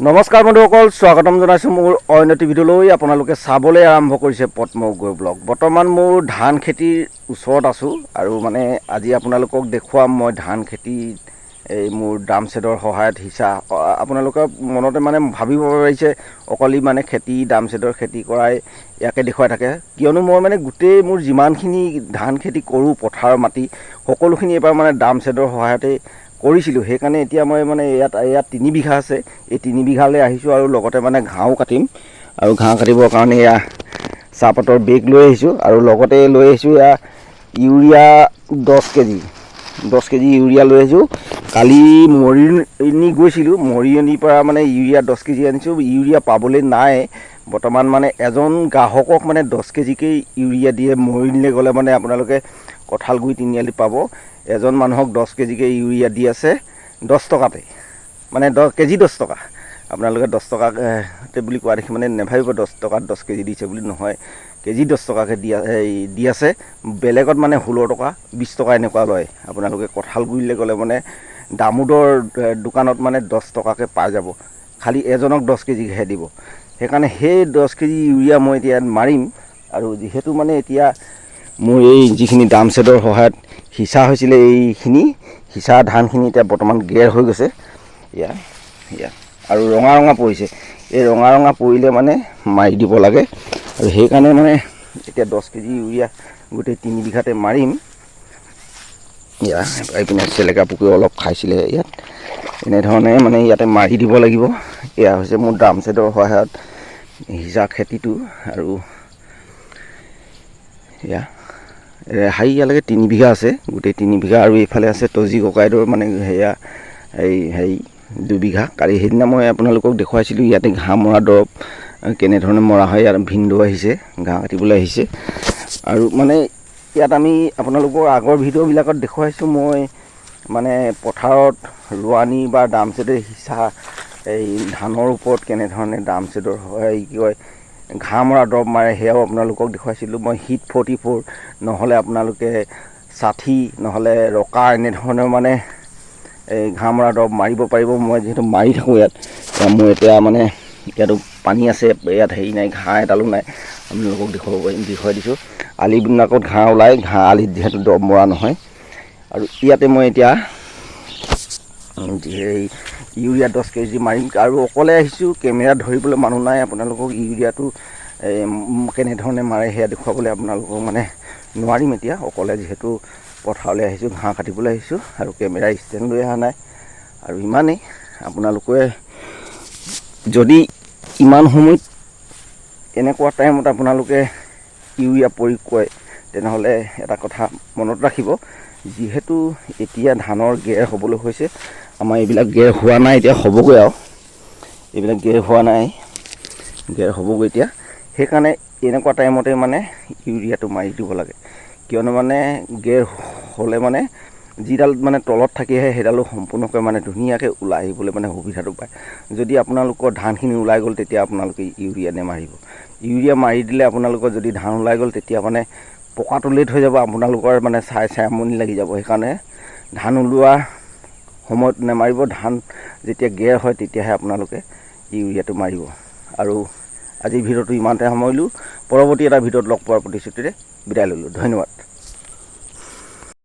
নমস্কাৰ বন্ধুসকল স্বাগতম জনাইছোঁ মোৰ অন্য এটি ভিডিঅ'লৈ আপোনালোকে চাবলৈ আৰম্ভ কৰিছে পদ্ম গৈ ব্লগ। বৰ্তমান মোৰ ধান খেতিৰ ওচৰত আছোঁ আৰু মানে আজি আপোনালোকক দেখুৱাম মই ধান খেতিত এই মোৰ ড্ৰাম ছেটৰ সহায়ত অ- আপোনালোকে মনতে মানে ভাবিব পাৰিছে অকলি মানে খেতি ড্ৰাম ছেটৰ খেতি কৰাই ইয়াকে দেখুৱাই থাকে। কিয়নো মই মানে গোটেই মোৰ যিমানখিনি ধান খেতি কৰোঁ পথাৰৰ মাটি সকলোখিনি এবাৰ মানে ড্ৰাম ছেটৰ সহায়তে কৰিছিলোঁ। সেইকাৰণে এতিয়া মই মানে ইয়াত ইয়াত তিনি বিঘা আছে। এই তিনি বিঘালৈ আহিছোঁ আৰু লগতে মানে ঘাঁহো কাটিম। আৰু ঘাঁহ কাটিবৰ কাৰণে এয়া চাহপাতৰ বেগ লৈ আহিছোঁ। আৰু লগতে লৈ আহিছোঁ এয়া ইউৰিয়া দহ কেজি। দহ কেজি ইউৰিয়া লৈ আহিছোঁ। কালি মৰিয়নি গৈছিলোঁ। মৰিয়নিৰ পৰা মানে ইউৰিয়া দহ কেজি আনিছোঁ। ইউৰিয়া পাবলৈ নাই। বৰ্তমান মানে এজন গ্ৰাহকক মানে দহ কেজিকেই ইউৰিয়া দিয়ে। মৰিয়নিলৈ গ'লে মানে আপোনালোকে কঁঠালগুৰি তিনিআলি পাব। এজন মানুহক দহ কেজিকৈ ইউৰিয়া দি আছে, দহ টকাতে। মানে দহ কেজি দহ টকা। আপোনালোকে দহ টকাতে বুলি কোৱা দেখি মানে নেভাবিব দহ টকাত দহ কেজি দিছে বুলি নহয়। কেজি দহ টকাকৈ দি আ- এই, দি আছে। বেলেগত মানে ষোল্ল টকা বিছ টকা এনেকুৱা লয়। আপোনালোকে কঁঠালগুৰিলৈ গ'লে মানে দামোদৰ দোকানত মানে দহ টকাকৈ পাই যাব। খালি এজনক দহ কেজিহে দিব। সেইকাৰণে সেই দহ কেজি ইউৰিয়া মই এতিয়া মাৰিম। আৰু যিহেতু মানে এতিয়া মোৰ এই যিখিনি ডাম ছেটৰ সহায়ত সিঁচা হৈছিলে এইখিনি, সিঁচা ধানখিনি এতিয়া বৰ্তমান গেৰ হৈ গৈছে। এয়া এয়া। আৰু ৰঙা ৰঙা পৰিছে। এই ৰঙা ৰঙা পৰিলে মানে মাৰি দিব লাগে। আৰু সেইকাৰণে মানে এতিয়া দহ কেজি ইউৰিয়া গোটেই তিনি বিঘাতে মাৰিম। এয়া এইপিনে চেলেকা পুখুৰী অলপ খাইছিলে ইয়াত। এনেধৰণে মানে ইয়াতে মাৰি দিব লাগিব। এয়া হৈছে মোৰ ড্ৰাম ছেটৰ সহায়ত সিঁচা খেতিটো আৰু এয়া। ৰেহাই ইয়ালৈকে তিনি বিঘা আছে গোটেই তিনি বিঘা আৰু এইফালে আছে তজি ককাইদেউৰ মানে সেয়া এই হেৰি দুবিঘা। কালি সেইদিনা মই আপোনালোকক দেখুৱাইছিলোঁ ইয়াতে ঘাঁহ মৰা দৰৱ কেনেধৰণে মৰা হয় ইয়াত ভিনদেউ আহিছে ঘাঁহ কাটিবলৈ আহিছে। আৰু মানে ইয়াত আমি আপোনালোকৰ আগৰ ভিডিঅ'বিলাকত দেখুৱাইছোঁ মই মানে পথাৰত ৰোৱানি বা ডাম ছেটে সিঁচা এই ধানৰ ওপৰত কেনেধৰণে ডাম ছেটৰ হয় কি কয় ঘাঁহ মৰা দৰৱ মাৰে সেয়াও আপোনালোকক দেখুৱাইছিলোঁ। মই হিট ফৰ্টি ফ'ৰ নহ'লে আপোনালোকে ষাঠি নহ'লে ৰকা এনেধৰণৰ মানে এই ঘাঁহ মৰা দৰৱ মাৰিব পাৰিব। মই যিহেতু মাৰি থাকোঁ ইয়াত মোৰ এতিয়া মানে ইয়াতো পানী আছে ইয়াত হেৰি নাই ঘাঁহ এডালো নাই আপোনালোকক দেখুৱাব পাৰিম দেখুৱাই দিছোঁ। আলিবিলাকত ঘাঁহ ওলাই ঘাঁহ আলিত যিহেতু দৰৱ মৰা নহয়। আৰু ইয়াতে মই এতিয়া এই ইউৰিয়া দহ কেজি মাৰিম। আৰু অকলে আহিছোঁ কেমেৰা ধৰিবলৈ মানুহ নাই আপোনালোকক ইউৰিয়াটো কেনেধৰণে মাৰে সেয়া দেখুৱাবলৈ আপোনালোকক মানে নোৱাৰিম এতিয়া। অকলে যিহেতু পথাৰলৈ আহিছোঁ ঘাঁহ কাটিবলৈ আহিছোঁ আৰু কেমেৰা ষ্টেণ্ড লৈ অহা নাই। আৰু ইমানেই। আপোনালোকে যদি ইমান সময়ত এনেকুৱা টাইমত আপোনালোকে ইউৰিয়া প্ৰয়োগ কৰে তেনেহ'লে এটা কথা মনত ৰাখিব। যিহেতু এতিয়া ধানৰ গেৰ হ'বলৈ হৈছে আমাৰ এইবিলাক গেৰ হোৱা নাই এতিয়া হ'বগৈ আৰু। এইবিলাক গেৰ হোৱা নাই গেৰ হ'বগৈ এতিয়া। সেইকাৰণে এনেকুৱা টাইমতে মানে ইউৰিয়াটো মাৰি দিব লাগে। কিয়নো মানে গেৰ হ'লে মানে যিডাল মানে তলত থাকিহে সেইডালো সম্পূৰ্ণকৈ মানে ধুনীয়াকৈ ওলাই আহিবলৈ মানে সুবিধাটো পায়। যদি আপোনালোকৰ ধানখিনি ওলাই গ'ল তেতিয়া আপোনালোকে ইউৰিয়া নেমাৰিব। ইউৰিয়া মাৰি দিলে আপোনালোকৰ যদি ধান ওলাই গ'ল তেতিয়া মানে পকাটো লেট হৈ যাব আপোনালোকৰ মানে চাই চাই আমনি লাগি যাব। সেইকাৰণে ধান ওলোৱা সময়ত নেমাৰিব ধান যেতিয়া গেৰ হয় তেতিয়াহে আপোনালোকে ইউৰিয়াটো মাৰিব। আৰু আজিৰ ভিডিঅ'টো ইমানতে সামৰিলোঁ। পৰৱৰ্তী এটা ভিডিঅ'ত লগ পোৱাৰ প্ৰতিশ্ৰুতিৰে বিদায় ল'লোঁ। ধন্যবাদ।